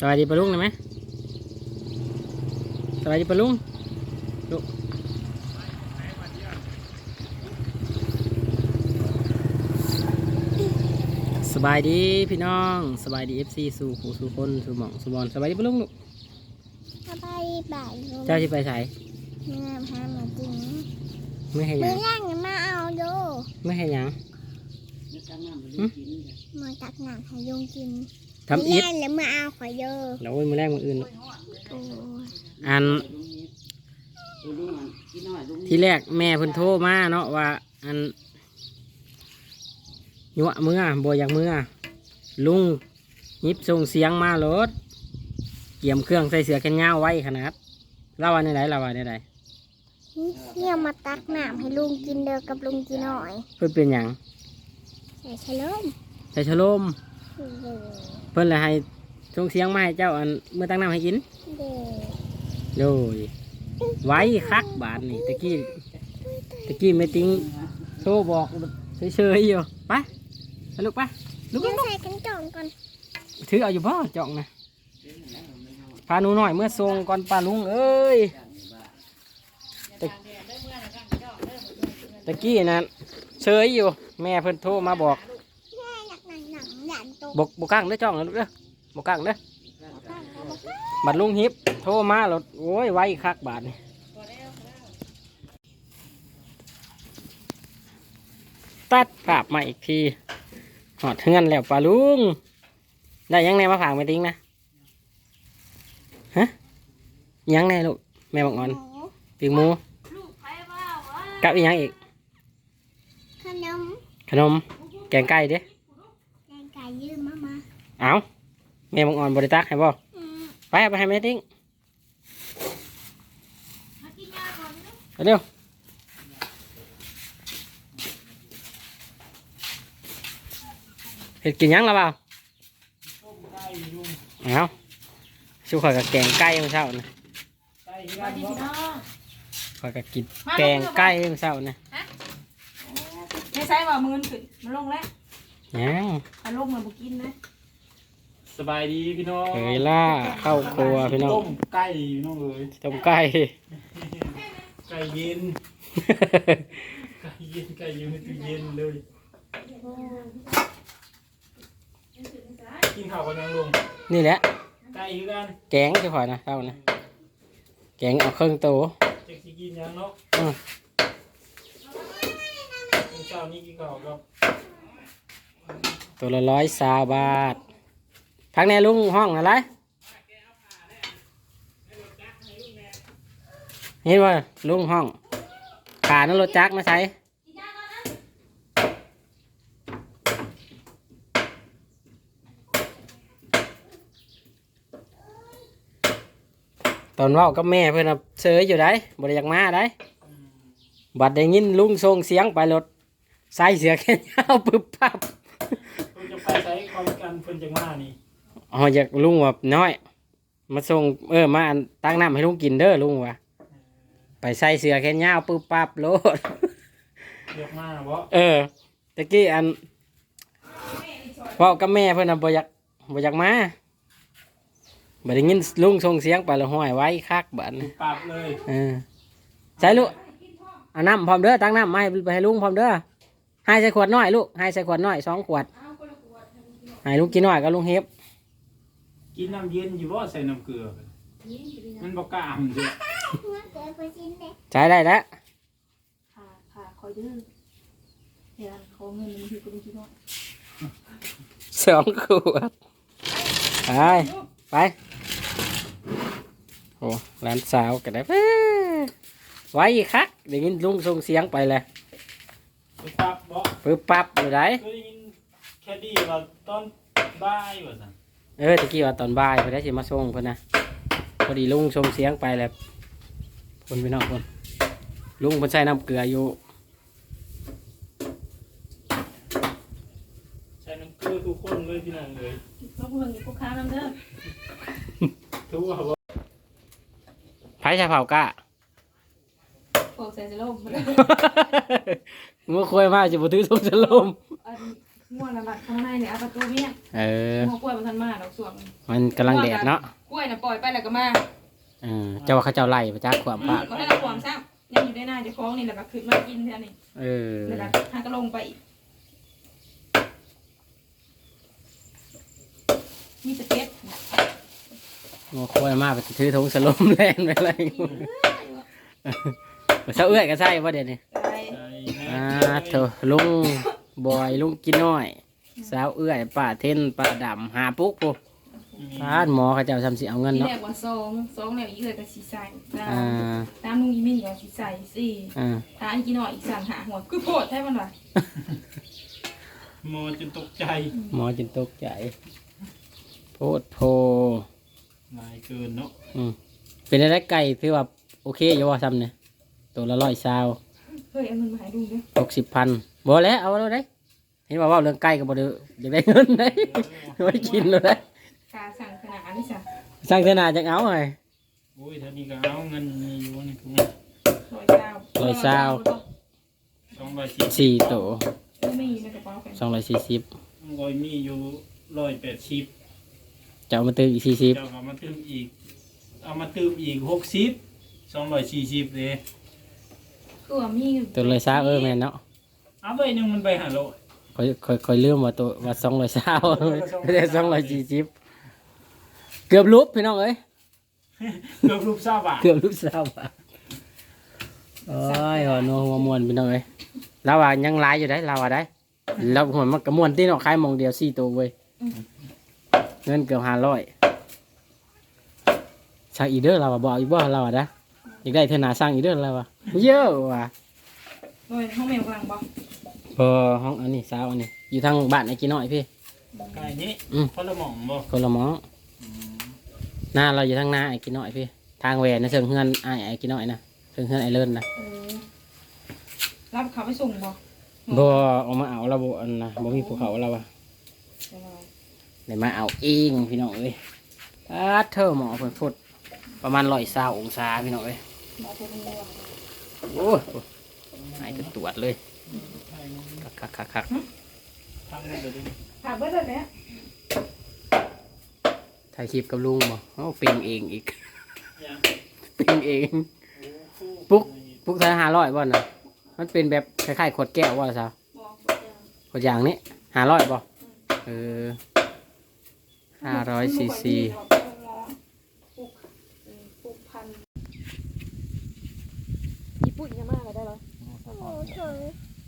สวัสดีปะลุงได้ไหมสวัสดีปะลุงลุงสบายดีพี่น้องสบายดีเอฟซีสู่ผู้สู่คนสู่หม่องสู่บอลสบายดีปะลุงลูกถ้าไปบ่ายลงเจ้าที่ไปใส่เมื่อพามาจริงไม่ให้หเมื่ยัองแรกเนี่ยมาเอาดูไม่ให้หยังมาตักหนังให้ยุงกิน ทำอิฐแรกแล้วมาเอาขอยเยอะแล้วโอ้ยมือแรกมืออื่นลูกโอ้ยอัน ที่แรกแม่เพิ่นโทรมาเนาะว่า อันยั่วมือบ่อยากมือลุงยิบส่งเสียงมารถเกี่ยมเครื่องใส่เสือแขนยาวไว้ขนาดเล่าว่าในไหนเล่าว่าในไหนเนี่ยมาตักหนามให้ลุงกินเด้อกับลุงกินหน่อย เพิ่นเป็นหยังใส่ชะลมใส่ชะโลม เด้อเพิ่นเลยให้ส่งเสียงมาให้เจ้าอันเมื่อตั้งน้ำให้กินเด้อโดยไว้คักบาทนี่ตะกี้ตะกี้ไม่ติ้งโทรบอกเฉยๆอยู่ไปไปลูกไปลูกเดี๋ยวใส่กันจ่องก่อนถือเอาอยู่บ่จ่องนะพาหนูหน่อยเมื่อทรงก่อนป้าลุงเอ้ยตะตะกี้นั่นเฉยอยู่ แม่เพิ่นโทรมาบอก บกบกกั้งเด้อจ่องนะลูกเด้อบกกั้งเด้อบัดลุงฮิปโทรมาแล้วโอ้ยไว้คักบาทนี่ตัดภาพมาอีกทีหอดเทือนแล้วป้าลุง ได้ยังไงมาฝากไม่ติ้งนะฮะยังไงลูกแม่บอกงอนหมูปีกหมูกับอีกยังอีก ขนม ขนม แกงไก่เด้ แกงไก่ยืมมามา เอาแม่บอกงอนบริตักให้บ่อืมไปเอาไปให้แม่ติ้งไปเร็วเห็ดกินยังแล้วเปล่าเอาชูข่อยกับแกงไก่เมื่อเช้านะข่อยกับกินแกงไก่เมื่อเช้านะไม่ใช่ว่ามือนขึ้นมันลงแล้วยังมันลงมันบุกินนะ สบายดีพี่น้องเคยล่าเข้าครัวพี่น้อต้งมไก่พี่น้องเอ้ยต้มไก่ไก่เย็นไก่เย็นไก่อยู่ในตู้เย็นเลยกินข้าวกันยังลุงนี่แหละไก่คือกันแกงจะข่อยนะเท่านะแกงเอาเครื่องโตจะสิกินยังเนาะอืมเช้านี้กินข้าวกับตัวละร้อยสาบาท พักแน่ลุงห้องอะไรเห็นว่าลุงห้องขานั่นรถจักรมาใช้ตอนว่ากับแม่เพื่อนเสยอยู่ได้บริยากมาได้บัดได้ยินลุงส่งเสียงไปรถใส่เสือแค่ยาวปึ๊บปั๊บเพิ่นจะไปใช้ความกันเพิ่นจังมานี่ อ๋ออยากลุงแบบน้อย มาส่งเออมาอันตั้งน้ำให้ลุงกินเด้อลุงว่ะไปใส่เสือแค่ยาวปึ๊บปั๊บโลดเรียกมาบ่เออตะกี้อันเว่ากับแม่เพื่อนน่ะบ่อยากบ่อยากมาบ่ได้ยินลุงส่งเสียงไปแล้วห้อยไว้คักบัดนี้ปรับเลยเออใส่ลูกเอาน้ำพร้อมเด้อตั้งน้ำมาให้ไปให้ลุงพร้อมเด้อให้ใส่ขวดน้อยลูกให้ใส่ขวดน้อยสองขวดให้ลุงกินน้อยกับลุงเฮฟ กินน้ำเย็นอยู่บ่ใส่น้ำเกลือ มันบ่กล้ามันเด้อเมื่อเกิดไปกินเด็กใช้ได้แล้วค่ะค่ะคอยดื้อเดี๋ยวขอเงินมันคือกูคิดว่าสองขวดไปไปโอ้หลานสาวก็ได้เอ้อไว้อีกคักเดี๋ยวยินลุงส่งเสียงไปเลยไปปรับบ่ปึ๊บปั๊บอยู่ไหน เคยได้ยินแค่ดีว่าตอนบ่ายว่าซั่น เออตะกี้ว่าตอนบ่ายเพิ่นได้สิมาส่งเพิ่นนะพอดีลุงส่งเสียงไปแล้วคนพี่น้องคนลุงเพิ่นใส่น้ำเกลืออยู่ใช้น้ำเกลือทุกคนเลยพี่น้องเลยลบเงินกูค้าน้ำเด้อทั่วบ่ไผชาเผากะโอ้ใส่จะลมเมื่อคุยมาจะบ่ถือส่งจะลมอัน ง่วนละบัดข้างในเนี่ยเอาประตูเนี่ยเออหัวกล้วยมาทันมาดอกสวงมันกำลังแดดเนาะกล้วยน่ะปล่อยไปแล้วก็มาเออเจ้าว่าเขาเจ้าไล่ประจักษ์ความอืปะมก็ให้เราความซ้ำยังอยู่ได้หน้าเจะคล้าของนี่แหละก็ขึ้นมากินเท่านี้เออแล้วก็หาก็ลงไปอีกมีสเก็ตงัวควายมาไปถือธงสลมแลนไปอะไรเช้าเอื้อยก็ใช่ว่าเดี๋ยวนี้ไปใจแม่อ่าเถอะลุง บอยลุงกินน้อย สาวเอื้อยป้าเทนป้าดำหาปุ๊กปุ๊พานหมอเขาเจ้าทำสิเอาเงินที่เนาะแรกว่าสองสองแล้วอีกเลยก็สีใส่ตามอ่าตามลุงอีมินก็สีใส่สี่อ่าตามอีกี่หน่อยอีกสั่งหาหัวคือโพดใช่มันวะมอจนตกใจหมอจินตกใจโพดโพลายเกินเนาะอืมเป็นอะไรไก่ที่ว่าโอเคอยู่ว่าซ้ำเนี่ยตัวละร้อยซาวเฮ้ ยเอาเงินมาให้ลุงด้วยหกสิบพันบ่แล้วเอาเลยได้เห็นว่าเว่าเรื่องไก่ก็บ่ได้อยากได้เงินได้ไม่กินเลยได้กาสั่งขนาดนี้จ้ะสร้างเทนาจังเอาไงโอ้ยเท่านี้ก็เอาเงินมีอยู่ในถุงร้อยเก้าร้อยเก้า สองร้อยสี่สี่ตัวไม่มีในกระเป๋าแฟนสองร้อยสี่สิบร้อยมีอยู่ร้อยแปดสิบจะเอามาตื้ออีกสี่สิบเจ้าก็มาเติมอีก เอามาเติมอีกหกสิบสองร้อยสี่สิบเลย คือว่ามีตัวเลยซาเออแม่นเนาะเอาไปหนึ่งมันไปหาโลคอยคอยคอยลืมว่าตัวว่าสองร้อยซาไม่ได้สองร้อยสี่สิบเกือบลุบพี่น้องเอ้ยเกือบรูปทราบอะเกือบลุบซาบะโอ้ยหัวนัวหัวมวนพี่น้องเอ้ยเราว่ายังหลายอยู่ได้เราว่าได้เราหัวมันกระมวนที่เนาะขายหมองเดียวสี่ตัวเว้ยเงินเกือบห้าร้อยช่างอีเด้อเราว่าบอกอีกบ่เราว่าได้ อยากได้เทอหนาสร้างอีเด้อเราว่าเยอะว่ะโดยห้องแมวกำลังบอกพอห้องอันนี้สาวอันนี้ อยู่ทางบ้านไอ้กี่น้อยพี่ ไก่นี้อืม คนละหม่องบ่คนละหมองหน้าเราอยู่ทางหน้าไอ้กี่น้อยพี่ ทางแหวนนะเชิงเฮือนไอ้ไอ้กี่น้อยนะเชิงเฮือนไอ้เลิศนะเออรับเขาไปส่งบอกบ่เอามาเอาเราบ่อันนะบ่มีภูเขาเราอะได้มาเอาเองพี่น้องเอ้ยอาเธอหมอเพิ่นพูดประมาณร้อยเศร้าองศาพี่น้องเอ้ย บอกตัวนี้ว่าโอ้ยไอ้จะตรวจเลยคักคักคักคักทำเลยเดี๋ยวนี้ถามเบิร์ดเลยเนี่ยถ่ายคลิปกับลุงบ่เอ้าเปลี่ยนเองอีกยังเปลี่ยนเอง ปุ๊กปุ๊กทายห้าร้อยบ่น่ะ มันเป็นแบบคล้ายๆขวดแก้วว่าซะบอกขวดอย่างนี้ห้าร้อยบ่เออห้าร้อยซีซี ปลูกปลูกพันธุ์ญี่ ปุ่นยังมากเลยได้เหรอโอ้เถอะ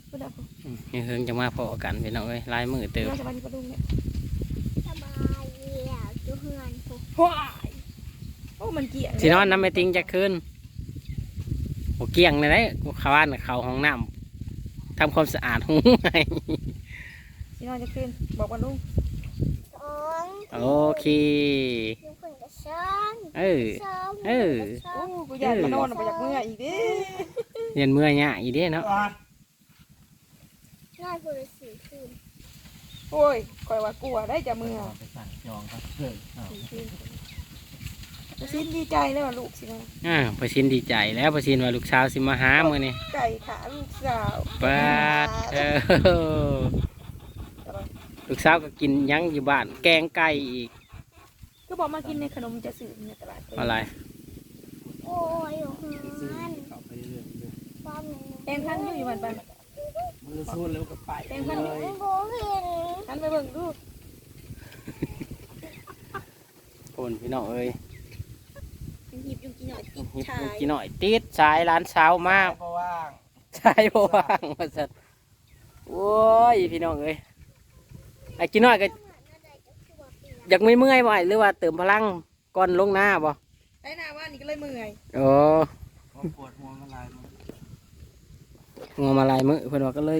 ไม่ได้ค่ะนี่เฮิงจะมาพอกันพี่น้องเอ้ยลายมือเติมน่าจะมาที่ประดุงเนี่ยสบายเยี่ยจุเฮือนพวกว้ายโอ้มันเกลียดสินอนน้ำไม่ติงจะขึ้นโอเกี่ยงเลยได้เขาว่านเขาห้องน้ำทำความสะอาดห้องไงที่นอนจะขึ้นบอกว่าลุงสองโอเคยุงคนกับสองเออสองเออสอโอ้งกูอยากมานอนไปจากเมื่ออีกดิ เรียนเมื่อยเนี่ยอีเด้เนาะอะนอนคนละสี่คืนโอ้ยคอยว่ากลัวได้จะเมื่อไปสั่งจองครับเพื่อนอ้าวจะสิ้นดีใจเลยว่าลูกสินะอ่าพอชินดีใจแล้วพอชินว่าลูกสาวสิมาหามื่อนี่ไก่ขาลูกสาวปาดเออลูกสาวก็กินหยังอยู่บ้านแกงไก่อีก ก็บอกมากินในขนมจะสื่อในตลาดอะไร โอ้ย แตงพันอยู่อยู่บ้านบ้านๆมือสู้แล้วก็ไปแตงพันอยู่โบเห็นพันไปเบิ่งดูคนพี่น้องเอ้ยหยิบอยู่กี่หน่อยติดหยิบชายกินหน่อยติดสายร้านเช้ามาก เพราะว่างใช่บ่ว่างว่าสัตว์โอ้ยพี่น้องเอ้ยไอ้กินหน่อยก็อยากไม่เมื่อยบ่ไอ้หรือว่าเติมพลังก่อนลงหน้าบ่ไอ้หน้าว่านี่ก็เลยเมื่อยโอ้ปวดหัวมาลายมัน งอมาลายมือเพิ่นว่าก็เลย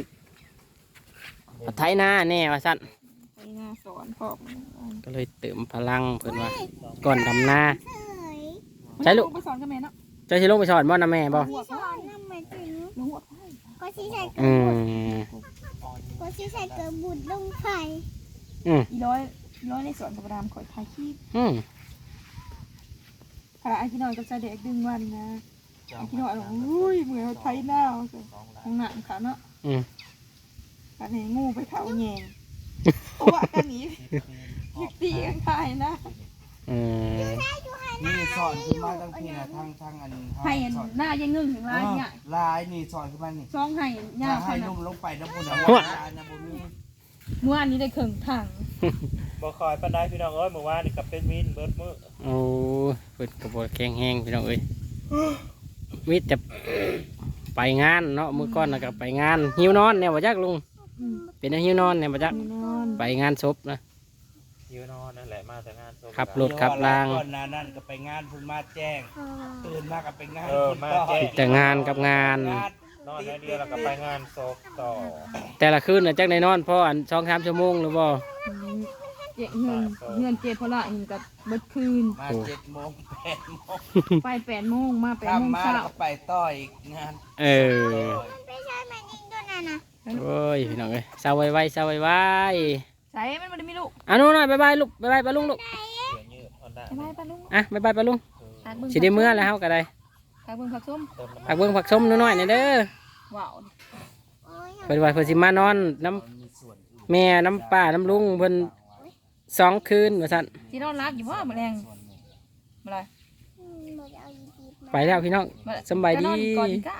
เอาไถหน้าแน่ว่าสั่นไอ้หน้าสอนพ่อก็เลยเติมพลังเพิ่นว่าก่อนดำหน้าเฉยใช่ลูกไปสอนกับแม่เนาะเจ้าสิลงไปสอนบ่นะแม่บ่หัวสเขาอนน้ำมาถึงหนูหัวเขาก็ชี้ใส่กระอืบุดมก็ชี้ใส่กระบุดลงไฟอืมอีร้อยอีร้อยในสวนกับรามคอยถ่ายคลิปอืมค่ะไอ้พี่น้อยกับชายเด็กดึงวันนะไอ้ พี่น้อยบอกอุ้ยเหมือนไทยหน้าของหนังเขาเนาะอืมอันนี้งูไปเขาแยงว่ากันนี้ตีกันไปนะอืมนี่สอนขึ้นมาตั้งพี่นะทางทางอันให้สอนหน้ายังงึ่งถึงเอลายอเนี่ยลายนี่สอนขึ้นมานี่ซองให้ย่าถ้าเขาให้นะนุ่มลงไปน้ำบุญนะว่าลายนะบุญมีเมื่อวานนี้ได้เครื่องถังบ่คอยปานใดพี่น้องเอ้ยเมื่อวานนี่ก็เป็นมินเบิดมื้อโอ้เพิ่นกระบอกแข็งแห้งพี่น้องเอ้ย มิแต่ไปงานเนาะมื้อก่อนน่ะก็ไปงาน หิวนอนเนี่ยบ่จักลุง เป็นอันหิวนอนเนี่ยบ่จัก นอนไปงานศพนะอยู่นอนนั่นแหละมาแต่งานศพขับ รถขับราง ก่อนหนานั่นก็ไปงานเพุ่นมาแจ้ง ตื่นมาก็ไปงานเออมาแจ้ง แต่งานกับงานงาน นอนได้เดียวแล้วก็ไปงานศพต่อ แต่ละคืนน่ะจักได้นอนเพราะอัน2 3ชั่วโมงหรือบ่ เจ๊เงินเงินเจ๊พละเห็นกับเบิดคืน มาเจ็ดโมงแปดโมงไปแปดโมงมาแปดโมงทำมาเช้าแล้วก็ไปต่ออีกงานเออไม่ใช่แม่นิ่งด้วยนะนะโอ้ยพี่น้องเอ้ยเศร้าไว้ๆเศร้าไว้ใส่มันไม่ได้มีลูกๆอะนู้นหน่อยบ๊ายบายลูกบ๊ายบายปลาลุงลูกเสียงยืดฮอนด้าไปไปลุงอะบ๊ายบายปลาลุงตากเบิ่งสิได้เมื่อแล้วเฮาก็ได้ตากเบิ่งผักส้มเติมน้ำผักเบิ่งผักส้มน้อยๆหน่อยเด้อว้าวโอ้ยเพิ่นว่าเพิ่นสิมานอนน้ำมีส่วนอื่นแม่น้ำป้าน้ำลุงเพิ่น สองคืนว่าซั่นที่นอนรักอยู่ว่าแมลงส่วนหนึ่งมาเลยอืมบอกจะเอาอีกทีมาไปแล้วพี่น้องมาเลยสำบายดี จะนอนก่อนกะ